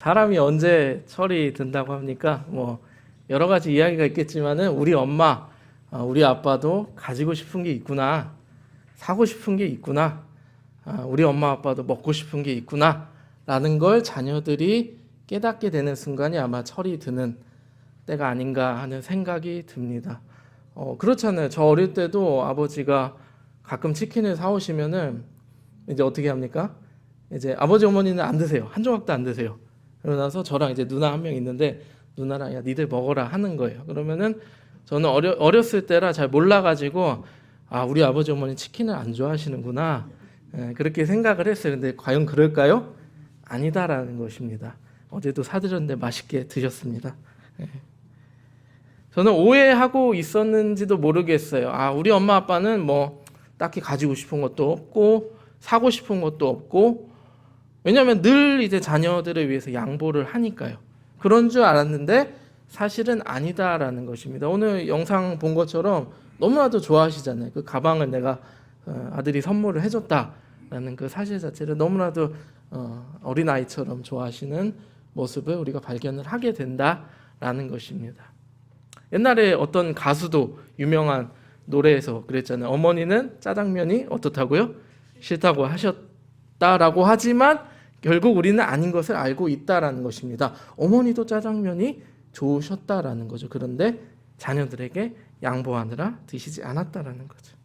사람이 언제 철이 든다고 합니까? 뭐 여러 가지 이야기가 있겠지만은 우리 엄마, 아, 우리 아빠도 가지고 싶은 게 있구나, 사고 싶은 게 있구나, 아, 우리 엄마 아빠도 먹고 싶은 게 있구나라는 걸 자녀들이 깨닫게 되는 순간이 아마 철이 드는 때가 아닌가 하는 생각이 듭니다. 어, 그렇잖아요. 저 어릴 때도 아버지가 가끔 치킨을 사오시면은 이제 어떻게 합니까? 이제 아버지 어머니는 안 드세요. 한 조각도 안 드세요. 그러고 나서 저랑 이제 누나 한 명 있는데 누나랑 야 니들 먹어라 하는 거예요. 그러면은 저는 어려, 어렸을 때라 잘 몰라가지고 아 우리 아버지 어머니 치킨을 안 좋아하시는구나 예, 그렇게 생각을 했어요. 근데 과연 그럴까요? 아니다라는 것입니다. 어제도 사드렸는데 맛있게 드셨습니다. 예. 저는 오해하고 있었는지도 모르겠어요. 아 우리 엄마 아빠는 뭐 딱히 가지고 싶은 것도 없고 사고 싶은 것도 없고 왜냐하면 늘 이제 자녀들을 위해서 양보를 하니까요. 그런 줄 알았는데 사실은 아니다라는 것입니다. 오늘 영상 본 것처럼 너무나도 좋아하시잖아요. 그 가방을 내가 어, 아들이 선물을 해줬다라는 그 사실 자체를 너무나도 어, 어린 아이처럼 좋아하시는 모습을 우리가 발견을 하게 된다라는 것입니다. 옛날에 어떤 가수도 유명한 노래에서 그랬잖아요. 어머니는 짜장면이 어떻다고요? 싫다고 하셨 다라고 하지만 결국 우리는 아닌 것을 알고 있다라는 것입니다. 어머니도 짜장면이 좋으셨다라는 거죠. 그런데 자녀들에게 양보하느라 드시지 않았다라는 거죠.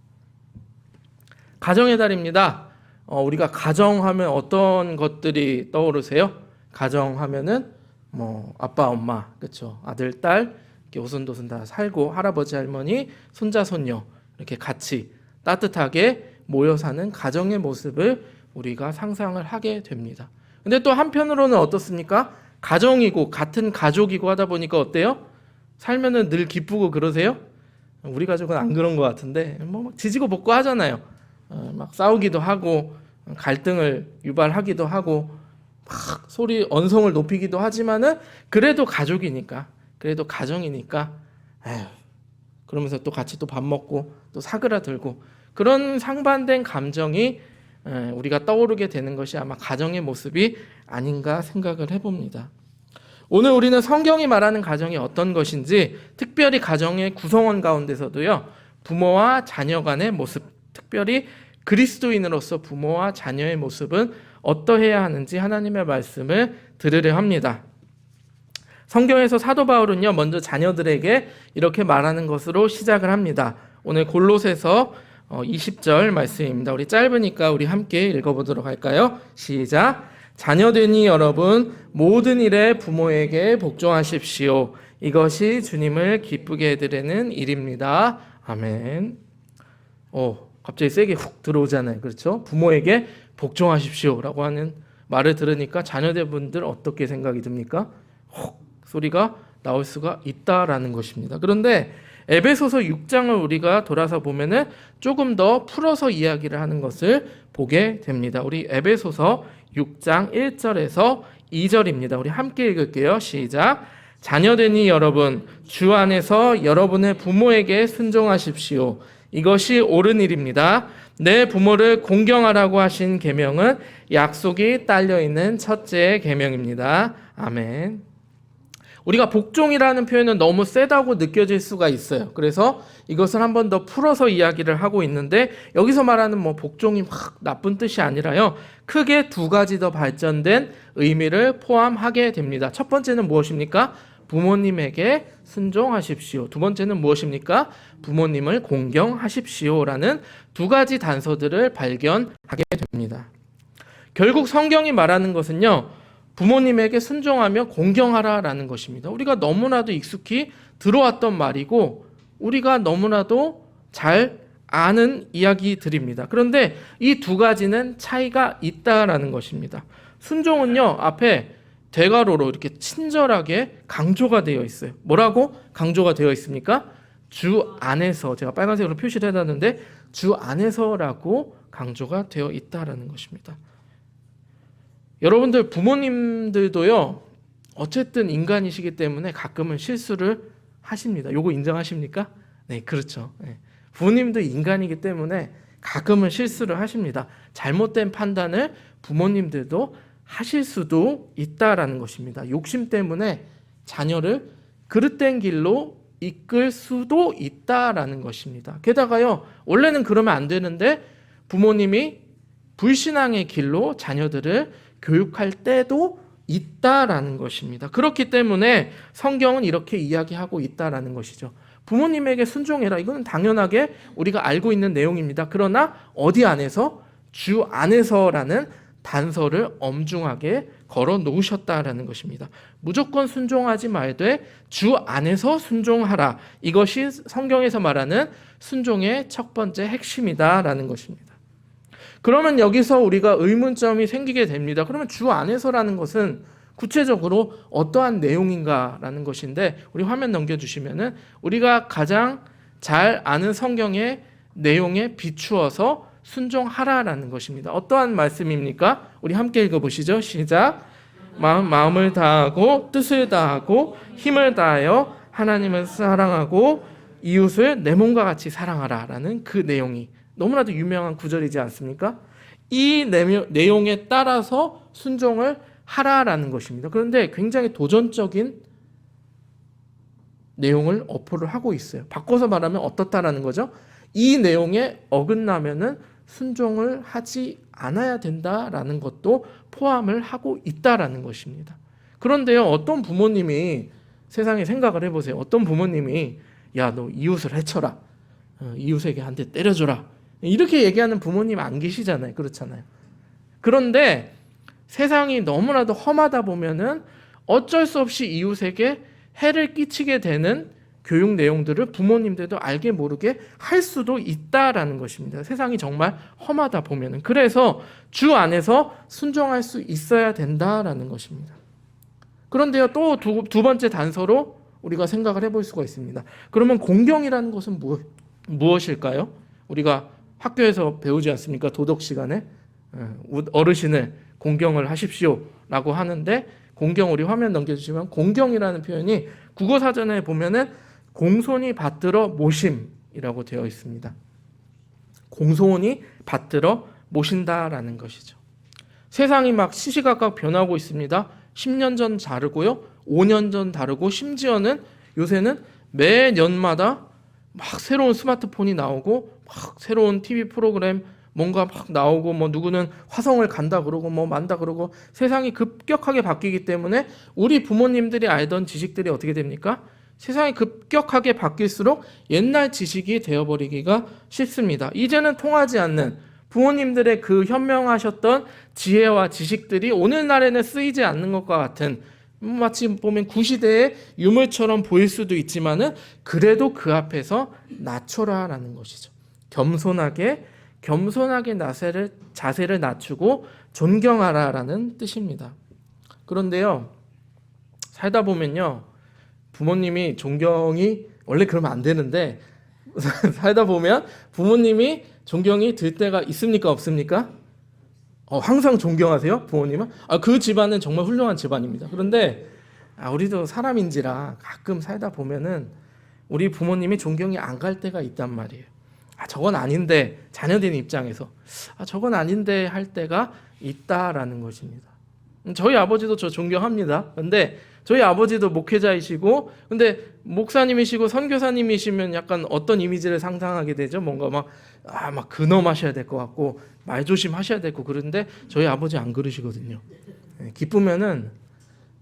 가정의 달입니다. 어, 우리가 가정하면 어떤 것들이 떠오르세요? 가정하면은 뭐 아빠 엄마 그렇죠 아들 딸 이렇게 오순도순 다 살고 할아버지 할머니 손자 손녀 이렇게 같이 따뜻하게 모여 사는 가정의 모습을 우리가 상상을 하게 됩니다. 근데 또 한편으로는 어떻습니까? 가정이고 같은 가족이고 하다 보니까 어때요? 살면은 늘 기쁘고 그러세요? 우리 가족은 안 그런 것 같은데 뭐막 지지고 볶고 하잖아요. 어, 막 싸우기도 하고 갈등을 유발하기도 하고 막 소리 언성을 높이기도 하지만은 그래도 가족이니까 그래도 가정이니까 에휴, 그러면서 또 같이 또 밥 먹고 또 사그라들고 그런 상반된 감정이 에, 우리가 떠오르게 되는 것이 아마 가정의 모습이 아닌가 생각을 해봅니다. 오늘 우리는 성경이 말하는 가정이 어떤 것인지 특별히 가정의 구성원 가운데서도요 부모와 자녀 간의 모습 특별히 그리스도인으로서 부모와 자녀의 모습은 어떠해야 하는지 하나님의 말씀을 들으려 합니다. 성경에서 사도 바울은요 먼저 자녀들에게 이렇게 말하는 것으로 시작을 합니다. 오늘 골로새서 20절 말씀입니다. 우리 짧으니까 우리 함께 읽어보도록 할까요? 시작. 자녀되니 여러분 모든 일에 부모에게 복종하십시오. 이것이 주님을 기쁘게 해드리는 일입니다. 아멘. 어, 갑자기 세게 훅 들어오잖아요. 그렇죠? 부모에게 복종하십시오라고 하는 말을 들으니까 자녀들분들 어떻게 생각이 듭니까? 혹 소리가 나올 수가 있다라는 것입니다. 그런데 에베소서 6장을 우리가 돌아서 보면은 조금 더 풀어서 이야기를 하는 것을 보게 됩니다. 우리 에베소서 6장 1절에서 2절입니다. 우리 함께 읽을게요. 시작. 자녀되니 여러분 주 안에서 여러분의 부모에게 순종하십시오. 이것이 옳은 일입니다. 내 부모를 공경하라고 하신 계명은 약속이 딸려 있는 첫째 계명입니다. 아멘. 우리가 복종이라는 표현은 너무 세다고 느껴질 수가 있어요. 그래서 이것을 한 번 더 풀어서 이야기를 하고 있는데 여기서 말하는 뭐 복종이 막 나쁜 뜻이 아니라요. 크게 두 가지 더 발전된 의미를 포함하게 됩니다. 첫 번째는 무엇입니까? 부모님에게 순종하십시오. 두 번째는 무엇입니까? 부모님을 공경하십시오라는 두 가지 단서들을 발견하게 됩니다. 결국 성경이 말하는 것은요. 부모님에게 순종하며 공경하라라는 것입니다. 우리가 너무나도 익숙히 들어왔던 말이고 우리가 너무나도 잘 아는 이야기들입니다. 그런데 이 두 가지는 차이가 있다라는 것입니다. 순종은요, 앞에 대가로로 이렇게 친절하게 강조가 되어 있어요. 뭐라고 강조가 되어 있습니까? 주 안에서 제가 빨간색으로 표시를 해놨는데 주 안에서라고 강조가 되어 있다라는 것입니다. 여러분들 부모님들도요. 어쨌든 인간이시기 때문에 가끔은 실수를 하십니다. 요거 인정하십니까? 네, 그렇죠. 네. 부모님도 인간이기 때문에 가끔은 실수를 하십니다. 잘못된 판단을 부모님들도 하실 수도 있다라는 것입니다. 욕심 때문에 자녀를 그릇된 길로 이끌 수도 있다라는 것입니다. 게다가요, 원래는 그러면 안 되는데 부모님이 불신앙의 길로 자녀들을 교육할 때도 있다라는 것입니다. 그렇기 때문에 성경은 이렇게 이야기하고 있다라는 것이죠. 부모님에게 순종해라. 이거는 당연하게 우리가 알고 있는 내용입니다. 그러나 어디 안에서 주 안에서라는 단서를 엄중하게 걸어 놓으셨다라는 것입니다. 무조건 순종하지 말되 주 안에서 순종하라. 이것이 성경에서 말하는 순종의 첫 번째 핵심이다라는 것입니다. 그러면 여기서 우리가 의문점이 생기게 됩니다. 그러면 주 안에서라는 것은 구체적으로 어떠한 내용인가라는 것인데 우리 화면 넘겨주시면은 우리가 가장 잘 아는 성경의 내용에 비추어서 순종하라라는 것입니다. 어떠한 말씀입니까? 우리 함께 읽어보시죠. 시작. 마음, 마음을 다하고 뜻을 다하고 힘을 다하여 하나님을 사랑하고 이웃을 내 몸과 같이 사랑하라라는 그 내용이 너무나도 유명한 구절이지 않습니까? 이 내용- 내용에 따라서 순종을 하라라는 것입니다. 그런데 굉장히 도전적인 내용을 어포를 하고 있어요. 바꿔서 말하면 어떻다라는 거죠? 이 내용에 어긋나면은 순종을 하지 않아야 된다라는 것도 포함을 하고 있다라는 것입니다. 그런데요, 어떤 부모님이 세상에 생각을 해보세요. 어떤 부모님이 야, 너 이웃을 해쳐라. 어, 이웃에게 한 대 때려줘라. 이렇게 얘기하는 부모님 안 계시잖아요. 그렇잖아요. 그런데 세상이 너무나도 험하다 보면은 어쩔 수 없이 이웃에게 해를 끼치게 되는 교육 내용들을 부모님들도 알게 모르게 할 수도 있다라는 것입니다. 세상이 정말 험하다 보면은 그래서 주 안에서 순종할 수 있어야 된다라는 것입니다. 그런데요 또 두 두 번째 단서로 우리가 생각을 해볼 수가 있습니다. 그러면 공경이라는 것은 무, 무엇일까요? 우리가 학교에서 배우지 않습니까? 도덕 시간에 어, 어르신을 공경을 하십시오라고 하는데 공경 우리 화면 넘겨주시면 공경이라는 표현이 국어 사전에 보면은 공손히 받들어 모심이라고 되어 있습니다. 공손히 받들어 모신다라는 것이죠. 세상이 막 시시각각 변하고 있습니다. 10년 전 다르고요. 5년 전 다르고 심지어는 요새는 매 년마다 막 새로운 스마트폰이 나오고 막 새로운 TV 프로그램 뭔가 막 나오고 뭐 누구는 화성을 간다 그러고 뭐 만다 그러고 세상이 급격하게 바뀌기 때문에 우리 부모님들이 알던 지식들이 어떻게 됩니까? 세상이 급격하게 바뀔수록 옛날 지식이 되어버리기가 쉽습니다. 이제는 통하지 않는 부모님들의 그 현명하셨던 지혜와 지식들이 오늘날에는 쓰이지 않는 것과 같은 마치 보면 구시대의 유물처럼 보일 수도 있지만은 그래도 그 앞에서 낮춰라라는 것이죠. 겸손하게 겸손하게 나세를 자세를 낮추고 존경하라라는 뜻입니다. 그런데요. 살다 보면요. 부모님이 존경이 원래 그러면 안 되는데 살다 보면 부모님이 존경이 들 때가 있습니까 없습니까? 어, 항상 존경하세요 부모님은? 아, 그 집안은 정말 훌륭한 집안입니다. 그런데 아, 우리도 사람인지라 가끔 살다 보면은 우리 부모님이 존경이 안 갈 때가 있단 말이에요. 아, 저건 아닌데 자녀된 입장에서 아, 저건 아닌데 할 때가 있다라는 것입니다. 음, 저희 아버지도 저 존경합니다. 근데 저희 아버지도 목회자이시고 근데 목사님이시고 선교사님이시면 약간 어떤 이미지를 상상하게 되죠? 뭔가 막 아, 막 근엄하셔야 될 것 같고 말 조심하셔야 되고 그런데 저희 아버지 안 그러시거든요. 예, 기쁘면은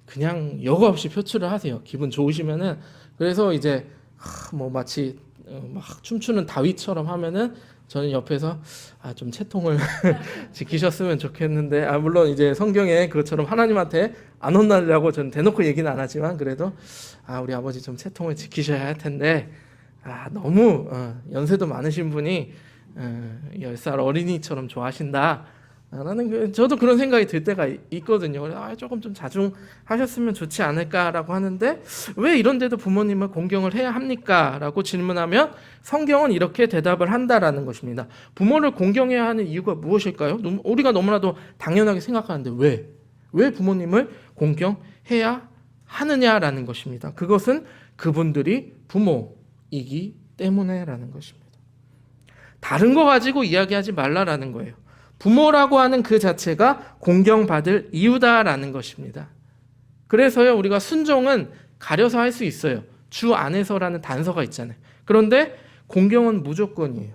그냥 여과 없이 표출을 하세요. 기분 좋으시면은 그래서 이제 하, 뭐 마치 어, 막 춤추는 다윗처럼 하면은 저는 옆에서 아 좀 채통을 지키셨으면 좋겠는데 아 물론 이제 성경에 그것처럼 하나님한테 안 혼나려고 저는 대놓고 얘기는 안 하지만 그래도 아 우리 아버지 좀 채통을 지키셔야 할 텐데 아 너무 어, 연세도 많으신 분이 어, 10살 어린이처럼 좋아하신다. 라는 그 저도 그런 생각이 들 때가 이- 있거든요. 아, 조금 좀 자중하셨으면 좋지 않을까라고 하는데 왜 이런데도 부모님을 공경을 해야 합니까?라고 질문하면 성경은 이렇게 대답을 한다라는 것입니다. 부모를 공경해야 하는 이유가 무엇일까요? 우리가 너무나도 당연하게 생각하는데 왜? 왜 부모님을 공경해야 하느냐라는 것입니다. 그것은 그분들이 부모이기 때문에라는 것입니다. 다른 거 가지고 이야기하지 말라라는 거예요. 부모라고 하는 그 자체가 공경받을 이유다라는 것입니다. 그래서요, 우리가 순종은 가려서 할 수 있어요. 주 안에서라는 단서가 있잖아요. 그런데 공경은 무조건이에요.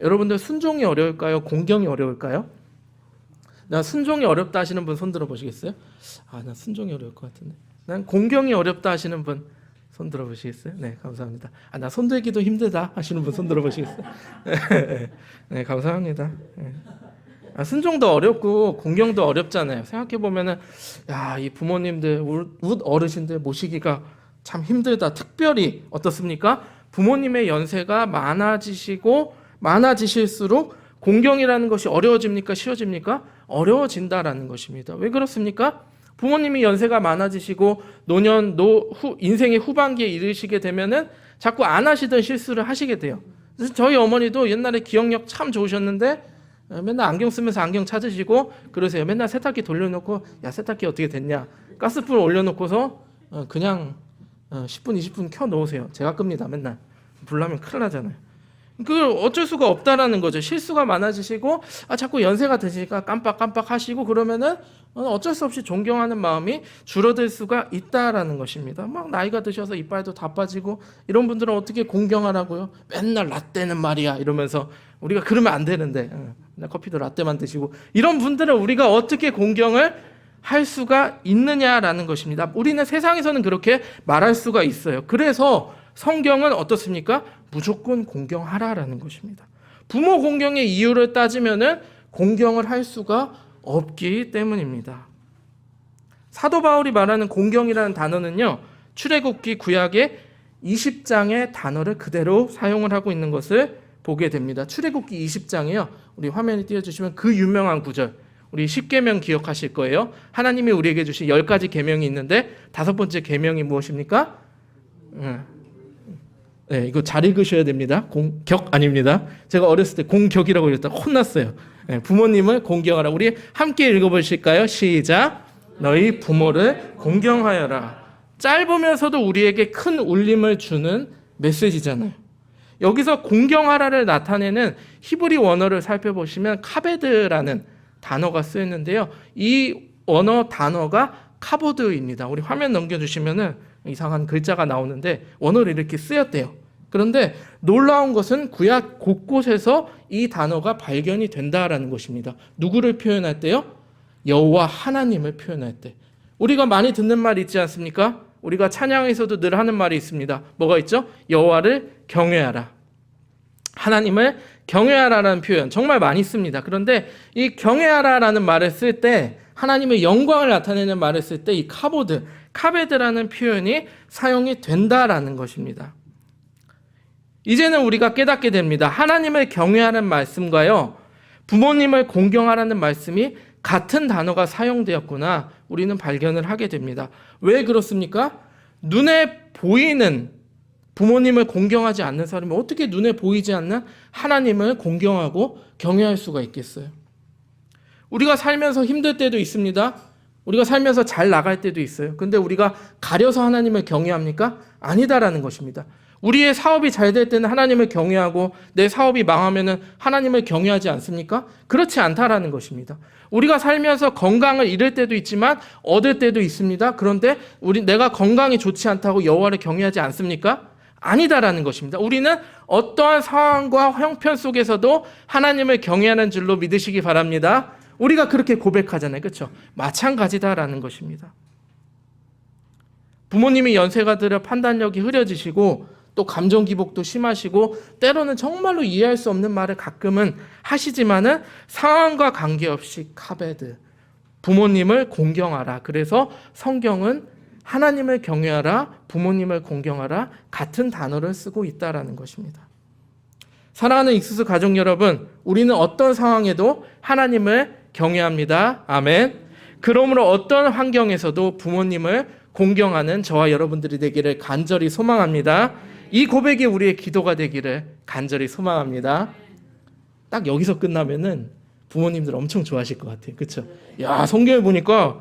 여러분들 순종이 어려울까요? 공경이 어려울까요? 나 순종이 어렵다 하시는 분 손 들어 보시겠어요? 아, 나 순종이 어려울 것 같은데. 난 공경이 어렵다 하시는 분 손 들어 보시겠어요? 네, 감사합니다. 아, 나 손들기도 힘들다 하시는 분 손 들어 보시겠어요? 네, 네, 감사합니다. 네. 아, 순종도 어렵고 공경도 어렵잖아요. 생각해 보면은 야, 이 부모님들 우- 웃 어르신들 모시기가 참 힘들다. 특별히 어떻습니까? 부모님의 연세가 많아지시고 많아지실수록 공경이라는 것이 어려워집니까? 쉬워집니까? 어려워진다라는 것입니다. 왜 그렇습니까? 부모님이 연세가 많아지시고 노년 노 후, 인생의 후반기에 이르시게 되면은 자꾸 안 하시던 실수를 하시게 돼요. 저희 어머니도 옛날에 기억력 참 좋으셨는데 어, 맨날 안경 쓰면서 안경 찾으시고 그러세요. 맨날 세탁기 돌려놓고 야 세탁기 어떻게 됐냐? 가스불 올려놓고서 어, 그냥 어, 10분 20분 켜 놓으세요. 제가 끕니다. 맨날 불나면 큰일 나잖아요. 그 어쩔 수가 없다라는 거죠. 실수가 많아지시고 아 자꾸 연세가 드시니까 깜빡깜빡 하시고 그러면은 어, 어쩔 수 없이 존경하는 마음이 줄어들 수가 있다라는 것입니다. 막 나이가 드셔서 이빨도 다 빠지고 이런 분들은 어떻게 공경하라고요? 맨날 라떼는 말이야 이러면서 우리가 그러면 안 되는데 어, 맨날 커피도 라떼만 드시고 이런 분들은 우리가 어떻게 공경을 할 수가 있느냐라는 것입니다. 우리는 세상에서는 그렇게 말할 수가 있어요. 그래서 성경은 어떻습니까? 무조건 공경하라라는 것입니다. 부모 공경의 이유를 따지면은 공경을 할 수가 없기 때문입니다. 사도 바울이 말하는 공경이라는 단어는요. 출애굽기 구약의 20장의 단어를 그대로 사용을 하고 있는 것을 보게 됩니다. 출애굽기 20장에요. 우리 화면에 띄워 주시면 그 유명한 구절 우리 10계명 기억하실 거예요. 하나님이 우리에게 주신 10가지 계명이 있는데 다섯 번째 계명이 무엇입니까? 음. 네, 이거 잘 읽으셔야 됩니다. 공격 아닙니다. 제가 어렸을 때 공격이라고 그랬다가 혼났어요. 네, 부모님을 공경하라. 우리 함께 읽어보실까요? 시작. 너희 부모를 공경하여라. 짧으면서도 우리에게 큰 울림을 주는 메시지잖아요. 여기서 공경하라를 나타내는 히브리 원어를 살펴보시면 카베드라는 단어가 쓰였는데요. 이 원어 단어가 카보드입니다. 우리 화면 넘겨주시면은 이상한 글자가 나오는데 원어로 이렇게 쓰였대요. 그런데 놀라운 것은 구약 곳곳에서 이 단어가 발견이 된다라는 것입니다. 누구를 표현할 때요? 여호와 하나님을 표현할 때. 우리가 많이 듣는 말 있지 않습니까? 우리가 찬양에서도 늘 하는 말이 있습니다. 뭐가 있죠? 여호와를 경외하라. 하나님을 경외하라라는 표현 정말 많이 씁니다. 그런데 이 경외하라라는 말을 쓸 때 하나님의 영광을 나타내는 말을 쓸 때 이 카보드, 카베드라는 표현이 사용이 된다라는 것입니다. 이제는 우리가 깨닫게 됩니다. 하나님을 경외하는 말씀과요, 부모님을 공경하라는 말씀이 같은 단어가 사용되었구나. 우리는 발견을 하게 됩니다. 왜 그렇습니까? 눈에 보이는 부모님을 공경하지 않는 사람이 어떻게 눈에 보이지 않는 하나님을 공경하고 경외할 수가 있겠어요? 우리가 살면서 힘들 때도 있습니다. 우리가 살면서 잘 나갈 때도 있어요. 근데 우리가 가려서 하나님을 경외합니까? 아니다라는 것입니다. 우리의 사업이 잘 될 때는 하나님을 경외하고 내 사업이 망하면은 하나님을 경외하지 않습니까? 그렇지 않다라는 것입니다. 우리가 살면서 건강을 잃을 때도 있지만 얻을 때도 있습니다. 그런데 우리 내가 건강이 좋지 않다고 여호와를 경외하지 않습니까? 아니다라는 것입니다. 우리는 어떠한 상황과 형편 속에서도 하나님을 경외하는 줄로 믿으시기 바랍니다. 우리가 그렇게 고백하잖아요. 그렇죠? 마찬가지다라는 것입니다. 부모님이 연세가 들어 판단력이 흐려지시고 또 감정 기복도 심하시고 때로는 정말로 이해할 수 없는 말을 가끔은 하시지만은 상황과 관계없이 카베드 부모님을 공경하라. 그래서 성경은 하나님을 경외하라, 부모님을 공경하라 같은 단어를 쓰고 있다라는 것입니다. 사랑하는 익수수 가족 여러분, 우리는 어떤 상황에도 하나님을 경외합니다. 아멘. 그러므로 어떤 환경에서도 부모님을 공경하는 저와 여러분들이 되기를 간절히 소망합니다. 이 고백이 우리의 기도가 되기를 간절히 소망합니다. 딱 여기서 끝나면은 부모님들 엄청 좋아하실 것 같아요. 그렇죠? 야, 성경에 보니까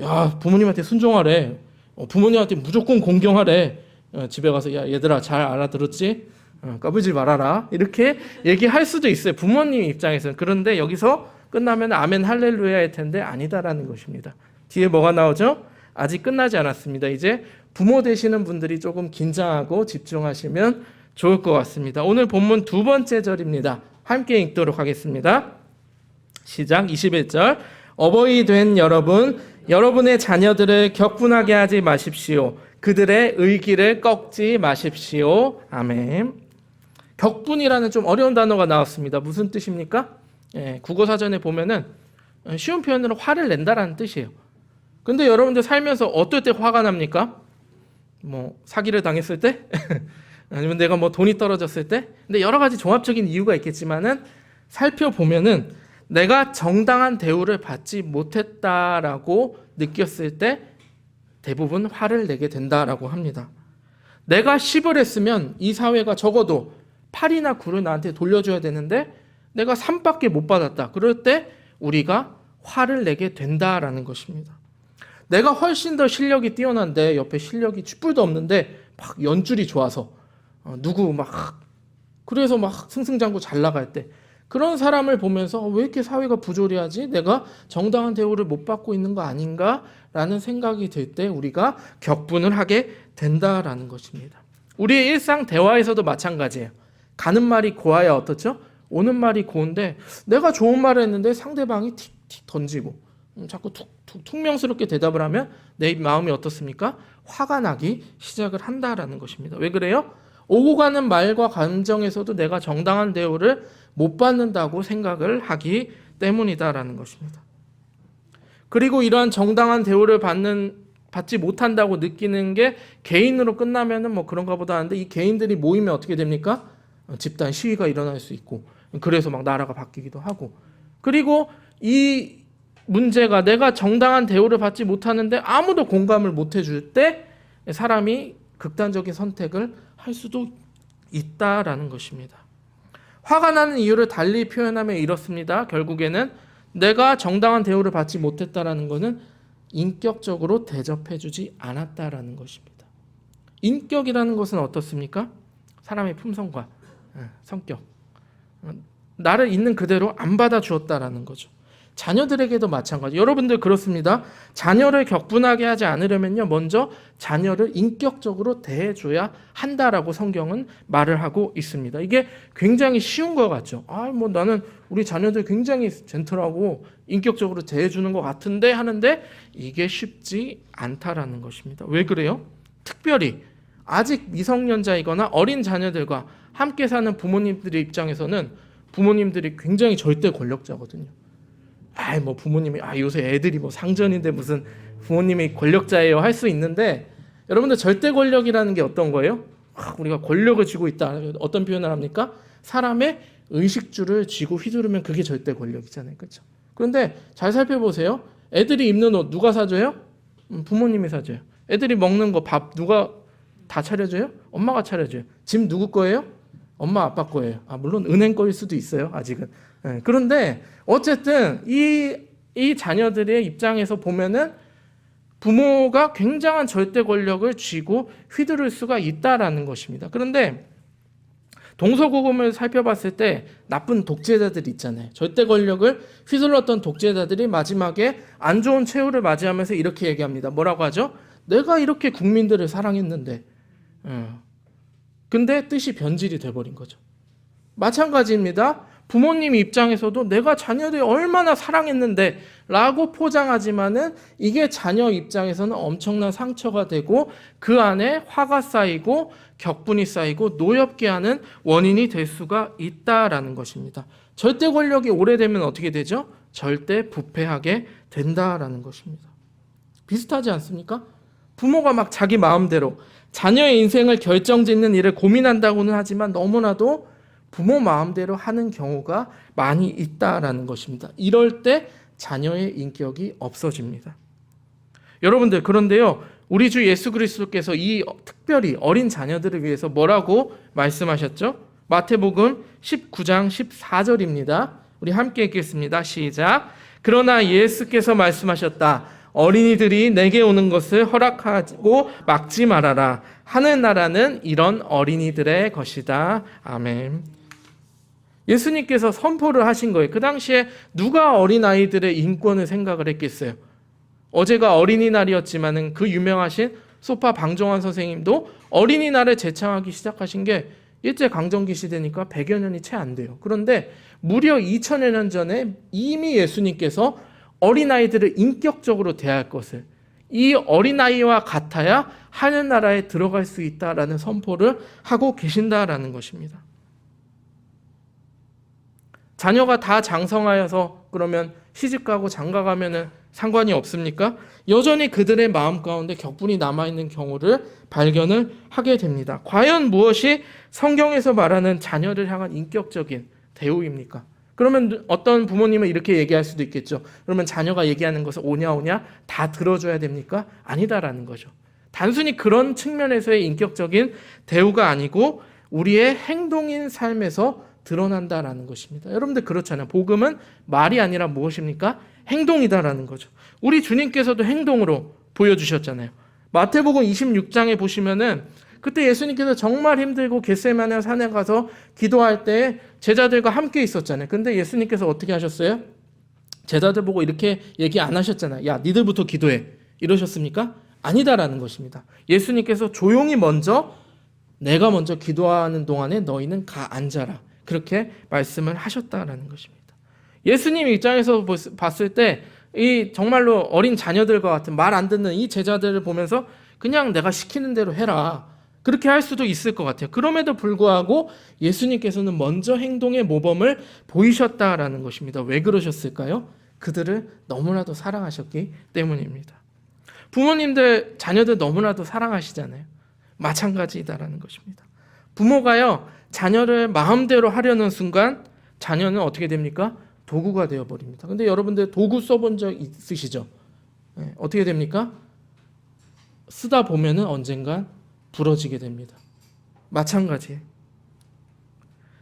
야, 부모님한테 순종하래. 어, 부모님한테 무조건 공경하래. 어, 집에 가서 야, 얘들아 잘 알아들었지? 어, 까불지 말아라. 이렇게 얘기할 수도 있어요. 부모님 입장에서는. 그런데 여기서 끝나면 아멘 할렐루야일 텐데 아니다라는 것입니다. 뒤에 뭐가 나오죠? 아직 끝나지 않았습니다. 이제 부모 되시는 분들이 조금 긴장하고 집중하시면 좋을 것 같습니다. 오늘 본문 두 번째 절입니다. 함께 읽도록 하겠습니다. 시작 21절 어버이 된 여러분 여러분의 자녀들을 격분하게 하지 마십시오. 그들의 의기를 꺾지 마십시오. 아멘. 격분이라는 좀 어려운 단어가 나왔습니다. 무슨 뜻입니까? 예, 국어 사전에 보면은 쉬운 표현으로 화를 낸다라는 뜻이에요. 근데 여러분들 살면서 어떨 때 화가 납니까? 뭐 사기를 당했을 때? 아니면 내가 뭐 돈이 떨어졌을 때? 근데 여러 가지 종합적인 이유가 있겠지만은 살펴보면은 내가 정당한 대우를 받지 못했다라고 느꼈을 때 대부분 화를 내게 된다라고 합니다. 내가 10을 했으면 이 사회가 적어도 8이나 9를 나한테 돌려줘야 되는데 내가 3밖에 못 받았다. 그럴 때 우리가 화를 내게 된다라는 것입니다. 내가 훨씬 더 실력이 뛰어난데 옆에 실력이 쥐뿔도 없는데 막 연줄이 좋아서 어, 누구 막 그래서 막 승승장구 잘 나갈 때 그런 사람을 보면서 왜 이렇게 사회가 부조리하지? 내가 정당한 대우를 못 받고 있는 거 아닌가라는 생각이 들 때 우리가 격분을 하게 된다라는 것입니다. 우리의 일상 대화에서도 마찬가지예요. 가는 말이 고와야 어떻죠? 오는 말이 고운데 내가 좋은 말을 했는데 상대방이 틱틱 던지고 음, 자꾸 툭툭 퉁명스럽게 대답을 하면 내 마음이 어떻습니까? 화가 나기 시작을 한다라는 것입니다. 왜 그래요? 오고 가는 말과 감정에서도 내가 정당한 대우를 못 받는다고 생각을 하기 때문이다라는 것입니다. 그리고 이러한 정당한 대우를 받는 받지 못한다고 느끼는 게 개인으로 끝나면은 뭐 그런가 보다 하는데 이 개인들이 모이면 어떻게 됩니까? 어, 집단 시위가 일어날 수 있고 그래서 막 나라가 바뀌기도 하고 그리고 이 문제가 내가 정당한 대우를 받지 못하는데 아무도 공감을 못 해줄 때 사람이 극단적인 선택을 할 수도 있다라는 것입니다. 화가 나는 이유를 달리 표현하면 이렇습니다. 결국에는 내가 정당한 대우를 받지 못했다라는 것은 인격적으로 대접해주지 않았다라는 것입니다. 인격이라는 것은 어떻습니까? 사람의 품성과 예, 성격, 어, 나를 있는 그대로 안 받아주었다라는 거죠. 자녀들에게도 마찬가지. 여러분들 그렇습니다. 자녀를 격분하게 하지 않으려면요, 먼저 자녀를 인격적으로 대해줘야 한다라고 성경은 말을 하고 있습니다. 이게 굉장히 쉬운 것 같죠. 아, 뭐 나는 우리 자녀들 굉장히 젠틀하고 인격적으로 대해주는 것 같은데 하는데 이게 쉽지 않다라는 것입니다. 왜 그래요? 특별히 아직 미성년자이거나 어린 자녀들과 함께 사는 부모님들의 입장에서는 부모님들이 굉장히 절대 권력자거든요. 아이 뭐 부모님이 아 요새 애들이 뭐 상전인데 무슨 부모님이 권력자예요 할 수 있는데 여러분들 절대 권력이라는 게 어떤 거예요? 아, 우리가 권력을 쥐고 있다 어떤 표현을 합니까? 사람의 의식주를 쥐고 휘두르면 그게 절대 권력이잖아요, 그렇죠? 그런데 잘 살펴보세요. 애들이 입는 옷 누가 사줘요? 음, 부모님이 사줘요. 애들이 먹는 거 밥 누가 다 차려줘요? 엄마가 차려줘요. 집 누구 거예요? 엄마 아빠 거예요. 아 물론 은행 거일 수도 있어요, 아직은. 예, 그런데 어쨌든 이, 이 자녀들의 입장에서 보면은 부모가 굉장한 절대 권력을 쥐고 휘두를 수가 있다라는 것입니다. 그런데 동서고금을 살펴봤을 때 나쁜 독재자들이 있잖아요. 절대 권력을 휘둘렀던 독재자들이 마지막에 안 좋은 최후를 맞이하면서 이렇게 얘기합니다. 뭐라고 하죠? 내가 이렇게 국민들을 사랑했는데, 어. 근데 뜻이 변질이 돼버린 거죠. 마찬가지입니다. 부모님 입장에서도 내가 자녀들이 얼마나 사랑했는데 라고 포장하지만은 이게 자녀 입장에서는 엄청난 상처가 되고 그 안에 화가 쌓이고 격분이 쌓이고 노엽게 하는 원인이 될 수가 있다라는 것입니다. 절대 권력이 오래되면 어떻게 되죠? 절대 부패하게 된다라는 것입니다. 비슷하지 않습니까? 부모가 막 자기 마음대로 자녀의 인생을 결정짓는 일을 고민한다고는 하지만 너무나도 부모 마음대로 하는 경우가 많이 있다라는 것입니다. 이럴 때 자녀의 인격이 없어집니다. 여러분들 그런데요. 우리 주 예수 그리스도께서 이 특별히 어린 자녀들을 위해서 뭐라고 말씀하셨죠? 마태복음 19장 14절입니다. 우리 함께 읽겠습니다. 시작. 그러나 예수께서 말씀하셨다. 어린이들이 내게 오는 것을 허락하고 막지 말아라. 하늘나라는 이런 어린이들의 것이다. 아멘. 예수님께서 선포를 하신 거예요. 그 당시에 누가 어린아이들의 인권을 생각을 했겠어요? 어제가 어린이날이었지만은 그 유명하신 소파 방정환 선생님도 어린이날을 제창하기 시작하신 게 일제 강점기 시대니까 100여 년이 채 안 돼요. 그런데 무려 2000여 년 전에 이미 예수님께서 어린아이들을 인격적으로 대할 것을 이 어린아이와 같아야 하늘나라에 들어갈 수 있다라는 선포를 하고 계신다라는 것입니다. 자녀가 다 장성하여서 그러면 시집가고 장가가면은 상관이 없습니까? 여전히 그들의 마음 가운데 격분이 남아있는 경우를 발견을 하게 됩니다. 과연 무엇이 성경에서 말하는 자녀를 향한 인격적인 대우입니까? 그러면 어떤 부모님은 이렇게 얘기할 수도 있겠죠. 그러면 자녀가 얘기하는 것을 오냐 오냐 다 들어줘야 됩니까? 아니다라는 거죠. 단순히 그런 측면에서의 인격적인 대우가 아니고 우리의 행동인 삶에서 드러난다라는 것입니다. 여러분들 그렇잖아요. 복음은 말이 아니라 무엇입니까? 행동이다라는 거죠. 우리 주님께서도 행동으로 보여주셨잖아요. 마태복음 26장에 보시면은 그때 예수님께서 정말 힘들고 겟세마네 산에 가서 기도할 때 제자들과 함께 있었잖아요. 근데 예수님께서 어떻게 하셨어요? 제자들 보고 이렇게 얘기 안 하셨잖아요. 야, 니들부터 기도해. 이러셨습니까? 아니다라는 것입니다. 예수님께서 조용히 먼저 내가 먼저 기도하는 동안에 너희는 가 앉아라. 그렇게 말씀을 하셨다라는 것입니다. 예수님 입장에서 봤을 때 이 정말로 어린 자녀들과 같은 말 안 듣는 이 제자들을 보면서 그냥 내가 시키는 대로 해라. 그렇게 할 수도 있을 것 같아요. 그럼에도 불구하고 예수님께서는 먼저 행동의 모범을 보이셨다라는 것입니다. 왜 그러셨을까요? 그들을 너무나도 사랑하셨기 때문입니다. 부모님들 자녀들 너무나도 사랑하시잖아요. 마찬가지다라는 것입니다. 부모가요 자녀를 마음대로 하려는 순간 자녀는 어떻게 됩니까? 도구가 되어 버립니다. 근데 여러분들 도구 써본 적 있으시죠? 네, 어떻게 됩니까? 쓰다 보면은 언젠간 부러지게 됩니다. 마찬가지예요.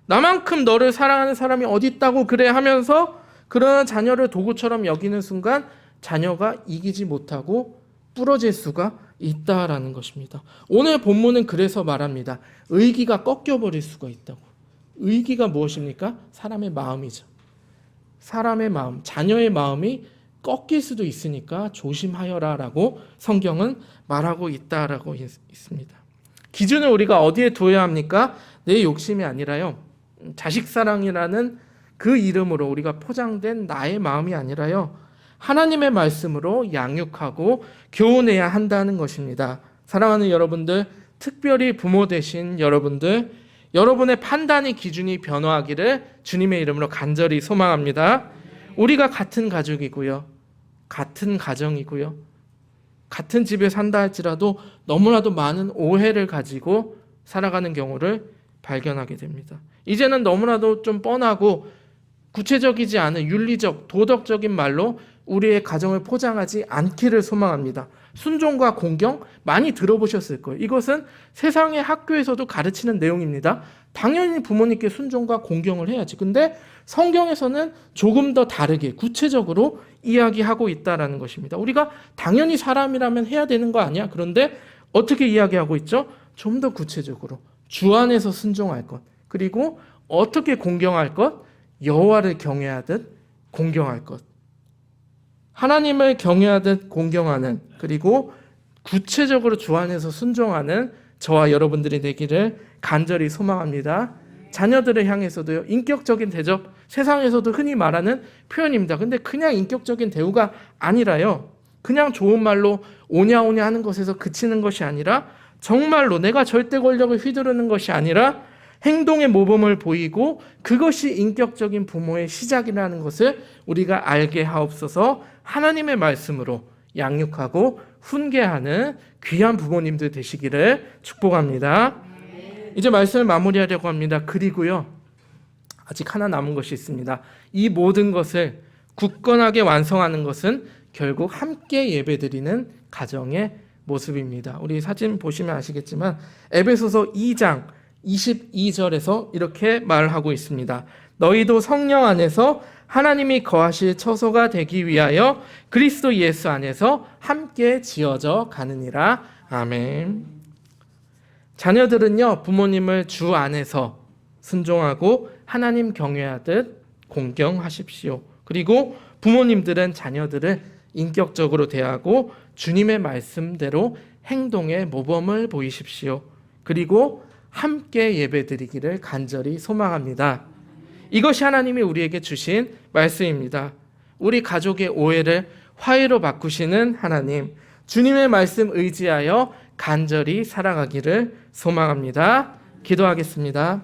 나만큼 너를 사랑하는 사람이 어디 있다고 그래 하면서 그런 자녀를 도구처럼 여기는 순간 자녀가 이기지 못하고 부러질 수가 있다라는 것입니다. 오늘 본문은 그래서 말합니다. 의기가 꺾여 버릴 수가 있다고. 의기가 무엇입니까? 사람의 마음이죠. 사람의 마음, 자녀의 마음이 꺾일 수도 있으니까 조심하여라 라고 성경은 말하고 있다라고 있습니다. 기준을 우리가 어디에 두어야 합니까? 내 욕심이 아니라요. 자식 사랑이라는 그 이름으로 우리가 포장된 나의 마음이 아니라요. 하나님의 말씀으로 양육하고 교훈해야 한다는 것입니다. 사랑하는 여러분들, 특별히 부모 되신 여러분들, 여러분의 판단의 기준이 변화하기를 주님의 이름으로 간절히 소망합니다. 우리가 같은 가족이고요. 같은 가정이고요. 같은 집에 산다 할지라도 너무나도 많은 오해를 가지고 살아가는 경우를 발견하게 됩니다. 이제는 너무나도 좀 뻔하고 구체적이지 않은 윤리적, 도덕적인 말로 우리의 가정을 포장하지 않기를 소망합니다. 순종과 공경 많이 들어보셨을 거예요. 이것은 세상의 학교에서도 가르치는 내용입니다. 당연히 부모님께 순종과 공경을 해야지. 근데 성경에서는 조금 더 다르게 구체적으로 이야기하고 있다라는 것입니다. 우리가 당연히 사람이라면 해야 되는 거 아니야? 그런데 어떻게 이야기하고 있죠? 좀 더 구체적으로 주 안에서 순종할 것. 그리고 어떻게 공경할 것? 여호와를 경외하듯 공경할 것. 하나님을 경외하듯 공경하는 그리고 구체적으로 주 안에서 순종하는 저와 여러분들이 되기를 간절히 소망합니다. 자녀들을 향해서도요, 인격적인 대접, 세상에서도 흔히 말하는 표현입니다. 근데 그냥 인격적인 대우가 아니라요, 그냥 좋은 말로 오냐 오냐 하는 것에서 그치는 것이 아니라 정말로 내가 절대 권력을 휘두르는 것이 아니라 행동의 모범을 보이고 그것이 인격적인 부모의 시작이라는 것을 우리가 알게 하옵소서 하나님의 말씀으로 양육하고 훈계하는 귀한 부모님들 되시기를 축복합니다. 이제 말씀을 마무리하려고 합니다. 그리고요. 아직 하나 남은 것이 있습니다. 이 모든 것을 굳건하게 완성하는 것은 결국 함께 예배드리는 가정의 모습입니다. 우리 사진 보시면 아시겠지만 에베소서 2장 22절에서 이렇게 말하고 있습니다. 너희도 성령 안에서 하나님이 거하실 처소가 되기 위하여 그리스도 예수 안에서 함께 지어져 가느니라. 아멘. 자녀들은요, 부모님을 주 안에서 순종하고 하나님 경외하듯 공경하십시오. 그리고 부모님들은 자녀들을 인격적으로 대하고 주님의 말씀대로 행동의 모범을 보이십시오. 그리고 함께 예배드리기를 간절히 소망합니다. 이것이 하나님이 우리에게 주신 말씀입니다. 우리 가족의 오해를 화해로 바꾸시는 하나님, 주님의 말씀 의지하여 간절히 살아가기를 소망합니다. 기도하겠습니다.